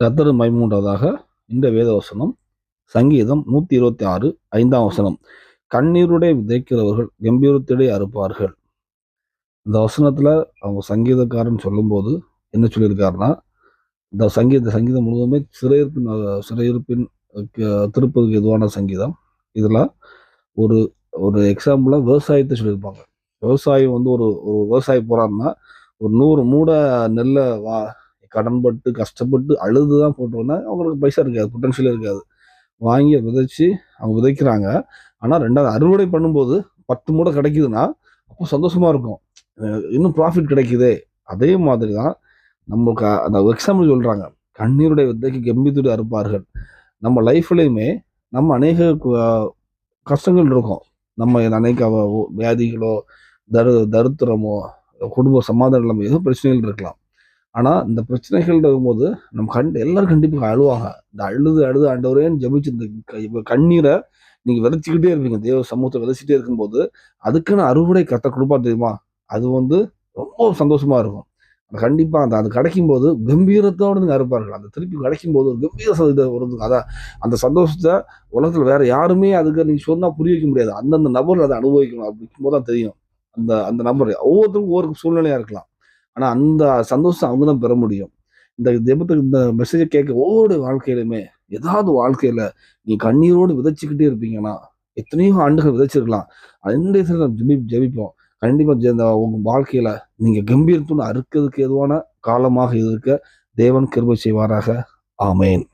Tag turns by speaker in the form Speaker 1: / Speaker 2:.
Speaker 1: கத்தரு மைமூன்றதாக இந்த வேத வசனம் சங்கீதம் நூத்தி இருபத்தி ஆறு ஐந்தாம் வசனம். கண்ணீருடைய விதைக்கிறவர்கள் கம்பீரத்திடையே அறுப்பார்கள். இந்த வசனத்துல அவங்க சங்கீதக்காரன் சொல்லும்போது என்ன சொல்லியிருக்காருன்னா இந்த சங்கீத சங்கீதம் முழுவதுமே சிறையிருப்பின் சிறையிருப்பின் திருப்பதுக்கு திருப்பதிக்கு எதுவான சங்கீதம். இதில் ஒரு ஒரு எக்ஸாம்பிளாக விவசாயத்தை சொல்லியிருப்பாங்க. விவசாயம் வந்து ஒரு ஒரு விவசாயி போறாருன்னா ஒரு நூறு மூட நெல்லை வா கடன்பட்டு கஷ்டப்பட்டு அழுது தான் போட்டோன்னா அவங்களுக்கு பைசா இருக்காது பொட்டன்ஷியல் இருக்காது. வாங்கி விதைச்சி அவங்க விதைக்கிறாங்க ஆனால் ரெண்டாவது அறுவடை பண்ணும்போது பத்து மூடை கிடைக்குதுன்னா அப்போ சந்தோஷமாக இருக்கும். இன்னும் ப்ராஃபிட் கிடைக்குதே. அதே மாதிரி தான் நம்மளுக்கு அந்த எக்ஸாம்பிள் சொல்கிறாங்க கண்ணீருடைய விதைக்கு கம்பித்துடைய அறுப்பார்கள். நம்ம லைஃப்லையுமே நம்ம அநேக கஷ்டங்கள் இருக்கும். நம்ம அநேக வியாதிகளோ தரு தருத்திரமோ குடும்ப சமாதானம் இல்லாமல் ஏதோ பிரச்சனைகள் இருக்கலாம். ஆனால் இந்த பிரச்சனைகள் போது நம்ம கண் எல்லாரும் கண்டிப்பாக அழுவாங்க. இந்த அழுது அழுது ஆண்டவரேன்னு ஜபிச்சு இந்த க- கண்ணீரை நீங்கள் விதைச்சிக்கிட்டே இருப்பீங்க. தேவ சமூகத்தை விதைச்சிட்டே இருக்கும்போது அதுக்குன்னு அறுவடை கத்த கொடுப்பா தெரியுமா? அது வந்து ரொம்ப சந்தோஷமாக இருக்கும். கண்டிப்பாக அந்த அது கிடைக்கும் போது கம்பீரத்தோடு நீங்க அறுப்பார்கள். அந்த திருப்பி கிடைக்கும் போது ஒரு கம்பீர சதவீதம் வருதுங்க வருது அதான் அந்த சந்தோஷத்தை உலகத்தில் வேற யாருமே அதுக்கு நீங்கள் சொன்னால் புரிய வைக்க முடியாது. அந்தந்த நபர்கள் அதை அனுபவிக்கணும் அப்படிங்கும்போது தான் தெரியும். அந்த அந்த நபர் ஒவ்வொருத்தருக்கும் ஒவ்வொரு சூழ்நிலையாக இருக்கலாம். ஆனால் அந்த சந்தோஷம் அவங்க தான் பெற முடியும். இந்த ஜெபத்துக்கு இந்த மெசேஜை கேட்க ஒவ்வொரு வாழ்க்கையிலுமே ஏதாவது வாழ்க்கையில் நீ கண்ணீரோடு விதைச்சிக்கிட்டே இருப்பீங்கன்னா எத்தனையோ ஆண்டுகள் விதைச்சிருக்கலாம். அந்த ஜெபி ஜெபிப்போம். கண்டிப்பாக இந்த உங்கள் வாழ்க்கையில் நீங்கள் கம்பீரத்துன்னு அறுக்கிறதுக்கு எதுவான காலமாக இருக்க தேவன் கிருபை செய்வாராக. ஆமேன்.